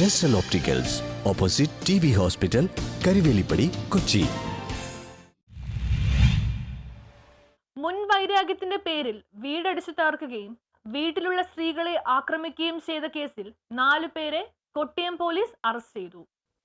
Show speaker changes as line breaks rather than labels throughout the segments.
ജസ്റ്റൽ opticals opposite T B hospital Karivelippady Kochi
മുൻ വൈരാഗ്യത്തിന്റെ പേരിൽ വീടടിച്ചു തകർക്കുകയും വീട്ടിലുള്ള സ്ത്രീകളെ ആക്രമിക്കുകയും ചെയ്ത കേസിൽ നാലു പേരെ കൊട്ടിയം പോലീസ് അറസ്റ്റ് ചെയ്തു.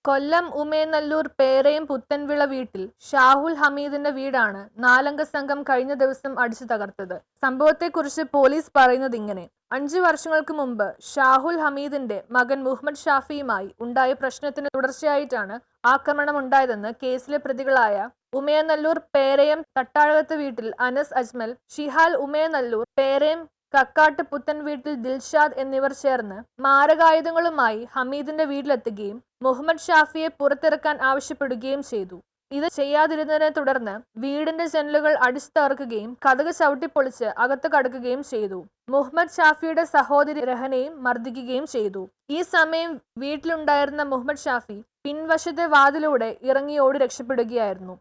കൊല്ലം ഉമേനല്ലൂർ പേരയും പുത്തൻവിള വീട്ടിൽ ഷാഹുൽ ഹമീദിന്റെ വീടാണ് നാലംഗ സംഘം കഴിഞ്ഞ ദിവസം അടിച്ചു തകർത്തത്. സംഭവത്തെക്കുറിച്ച് പോലീസ് പറയുന്നത് ഇങ്ങനെ. അഞ്ചു വർഷങ്ങൾക്ക് മുമ്പ് ഷാഹുൽ ഹമീദിന്റെ മകൻ മുഹമ്മദ് ഷാഫിയുമായി ഉണ്ടായ പ്രശ്നത്തിന് തുടർച്ചയായിട്ടാണ് ആക്രമണം ഉണ്ടായതെന്ന് കേസിലെ പ്രതികളായ ഉമയനല്ലൂർ പേരയം തട്ടാഴകത്ത് വീട്ടിൽ അനസ് അജ്മൽ ഷിഹാൽ ഉമയനല്ലൂർ പേരയം കക്കാട്ട് പുത്തൻ വീട്ടിൽ ദിൽഷാദ് എന്നിവർ ചേർന്ന് മാരകായുധങ്ങളുമായി ഹമീദിന്റെ വീട്ടിലെത്തുകയും മുഹമ്മദ് ഷാഫിയെ പുറത്തിറക്കാൻ ആവശ്യപ്പെടുകയും ചെയ്തു. ഇത് ചെയ്യാതിരുന്നതിനെ തുടർന്ന് വീടിന്റെ ജനലുകൾ അടിച്ചു തകർക്കുകയും കഥക് ചവിട്ടിപ്പൊളിച്ച് അകത്ത് കടക്കുകയും ചെയ്തു. മുഹമ്മദ് ഷാഫിയുടെ സഹോദരി രഹനയും മർദ്ദിക്കുകയും ചെയ്തു. ഈ സമയം വീട്ടിലുണ്ടായിരുന്ന മുഹമ്മദ് ഷാഫി പിൻവശത്തെ വാതിലൂടെ ഇറങ്ങി ഓടി രക്ഷപ്പെടുകയായിരുന്നു.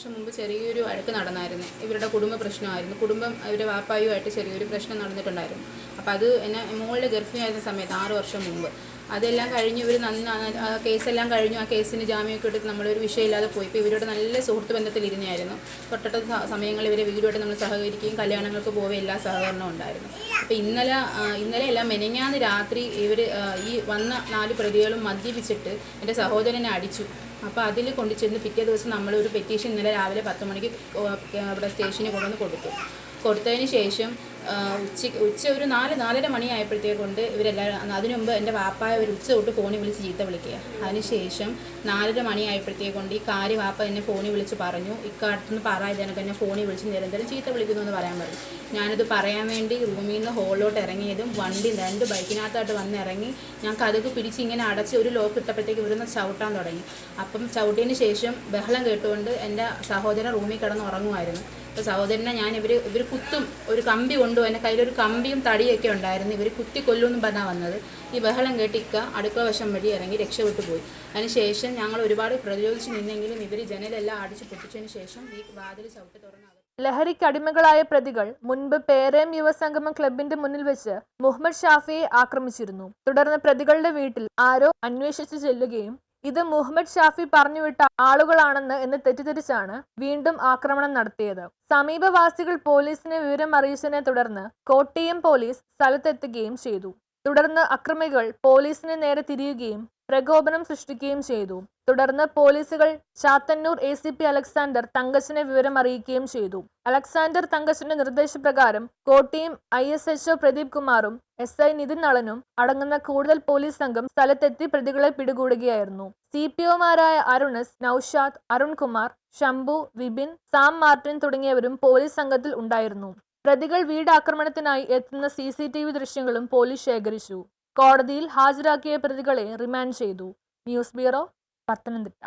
വർഷം മുമ്പ് ചെറിയൊരു വഴക്ക് നടന്നായിരുന്നു. ഇവരുടെ കുടുംബ പ്രശ്നമായിരുന്നു. കുടുംബം ഇവരുടെ വാപ്പായുമായിട്ട് ചെറിയൊരു പ്രശ്നം നടന്നിട്ടുണ്ടായിരുന്നു. അപ്പോൾ അത് എന്നെ മോളുടെ ഗർഭിണിയായിരുന്ന സമയത്ത് ആറു വർഷം മുമ്പ്. അതെല്ലാം കഴിഞ്ഞ് ഇവർ നന്ന കേസെല്ലാം കഴിഞ്ഞു. ആ കേസിന് ജാമ്യമൊക്കെ എടുത്ത് നമ്മളൊരു വിഷയമില്ലാതെ പോയി. ഇപ്പോൾ ഇവരോട് നല്ല സുഹൃത്ത് ബന്ധത്തിലിരുന്നായിരുന്നു. തൊട്ടടുത്ത സമയങ്ങളിൽ ഇവരെ വീടുമായിട്ട് നമ്മൾ സഹകരിക്കുകയും കല്യാണങ്ങൾക്ക് പോവുക എല്ലാ സഹകരണവും ഉണ്ടായിരുന്നു. അപ്പോൾ ഇന്നലെ ഇന്നലെ എല്ലാം മെനങ്ങാന്ന് രാത്രി ഇവർ ഈ വന്ന നാല് പ്രതികളും മദ്യപിച്ചിട്ട് എന്റെ സഹോദരനെ അടിച്ചു. അപ്പോൾ അതിൽ കൊണ്ടു ചെന്ന് പിറ്റേ ദിവസം നമ്മളൊരു പെറ്റീഷൻ ഇന്നലെ രാവിലെ പത്ത് മണിക്ക് ഇവിടെ സ്റ്റേഷനിൽ കൊണ്ടുവന്ന് കൊടുത്തു. കൊടുത്തതിന് ശേഷം ഉച്ച ഉച്ച ഒരു നാല് നാലര മണിയായപ്പോഴത്തേക്കൊണ്ട് ഇവരെല്ലാവരും അതിനു മുമ്പ് എന്റെ വാപ്പായ ഒരു ഉച്ച തൊട്ട് ഫോണിൽ വിളിച്ച് ചീത്ത വിളിക്കുക. അതിനുശേഷം നാലര മണിയായപ്പോഴത്തേക്കൊണ്ട് ഈ കാര്യം വാപ്പ എന്നെ ഫോണിൽ വിളിച്ച് പറഞ്ഞു. ഇക്കാലത്തുനിന്ന് പറയാതെ എനിക്ക് എന്നെ ഫോണിൽ വിളിച്ച് നിരന്തരം ചീത്ത വിളിക്കുന്നു എന്ന് പറയാൻ പറഞ്ഞു. ഞാനത് പറയാൻ വേണ്ടി റൂമിൽ നിന്ന് ഹോളിലോട്ട് ഇറങ്ങിയതും വണ്ടി രണ്ട് ബൈക്കിനകത്തായിട്ട് വന്ന് ഇറങ്ങി ഞാൻ കഥക്ക് പിടിച്ച് ഇങ്ങനെ അടച്ച് ഒരു ലോക്ക് ഇട്ടപ്പോഴത്തേക്ക് ഇവിടുന്ന് ചവിട്ടാൻ തുടങ്ങി. അപ്പം ചവിട്ടിയതിന് ശേഷം ബഹളം കേട്ടുകൊണ്ട് എന്റെ സഹോദരൻ റൂമിൽ കിടന്ന് ഉറങ്ങുമായിരുന്നു. അപ്പോൾ സഹോദരനെ ഞാൻ ഇവർ ഇവർ കുത്തും ഒരു കമ്പി കൊണ്ടു എന്റെ കയ്യിലൊരു കമ്പിയും തടിയൊക്കെ ഉണ്ടായിരുന്നു. ഇവർ കുത്തി കൊല്ലുമെന്നും പറഞ്ഞാൽ വന്നത്. ഈ ബഹളം കേട്ടിക്ക അടുക്കള വശം വഴി ഇറങ്ങി രക്ഷപ്പെട്ടു പോയി. അതിനുശേഷം ഞങ്ങൾ ഒരുപാട് പ്രതിരോധിച്ച് നിന്നെങ്കിലും ഇവർ ജനലെല്ലാം അടിച്ച് പൊട്ടിച്ചതിന് ശേഷം ഈ വാതിൽ ചവിട്ടി തുറന്നു
ലഹരിക്കടിമകളായ പ്രതികൾ മുൻപ് പേരേം യുവസംഗമം ക്ലബിന്റെ മുന്നിൽ വെച്ച് മുഹമ്മദ് ഷാഫിയെ ആക്രമിച്ചിരുന്നു. തുടർന്ന് പ്രതികളുടെ വീട്ടിൽ ആരോ അന്വേഷിച്ചു ചെല്ലുകയും ഇത് മുഹമ്മദ് ഷാഫി പറഞ്ഞുവിട്ട ആളുകളാണെന്ന് എന്ന് തെറ്റിദ്ധരിച്ചാണ് വീണ്ടും ആക്രമണം നടത്തിയത്. സമീപവാസികൾ പോലീസിനെ വിവരം അറിയിച്ചതിനെ തുടർന്ന് കോട്ടയം പോലീസ് സ്ഥലത്തെത്തുകയും ചെയ്തു. തുടർന്ന് അക്രമികൾ പോലീസിന് നേരെ തിരിയുകയും പ്രകോപനം സൃഷ്ടിക്കുകയും ചെയ്തു. തുടർന്ന് പോലീസുകൾ Chathannur A C P Alexander തങ്കച്ചനെ വിവരം അറിയിക്കുകയും ചെയ്തു. അലക്സാണ്ടർ തങ്കച്ചന്റെ നിർദ്ദേശപ്രകാരം Kottayam I S H O Pradeep കുമാറും എസ് ഐ നിതിൻ നളനും അടങ്ങുന്ന കൂടുതൽ പോലീസ് സംഘം സ്ഥലത്തെത്തി പ്രതികളെ പിടികൂടുകയായിരുന്നു. സി പി ഒമാരായ അരുണസ് നൌഷാദ് അരുൺകുമാർ ശംഭു വിപിൻ സാം മാർട്ടിൻ തുടങ്ങിയവരും പോലീസ് സംഘത്തിൽ ഉണ്ടായിരുന്നു. പ്രതികൾ വീടാക്രമണത്തിനായി എത്തുന്ന സി സി ടി വി ദൃശ്യങ്ങളും പോലീസ് ശേഖരിച്ചു. കോടതിയിൽ ഹാജരാക്കിയ പ്രതികളെ റിമാൻഡ് ചെയ്തു. News bureau Pathanamthitta.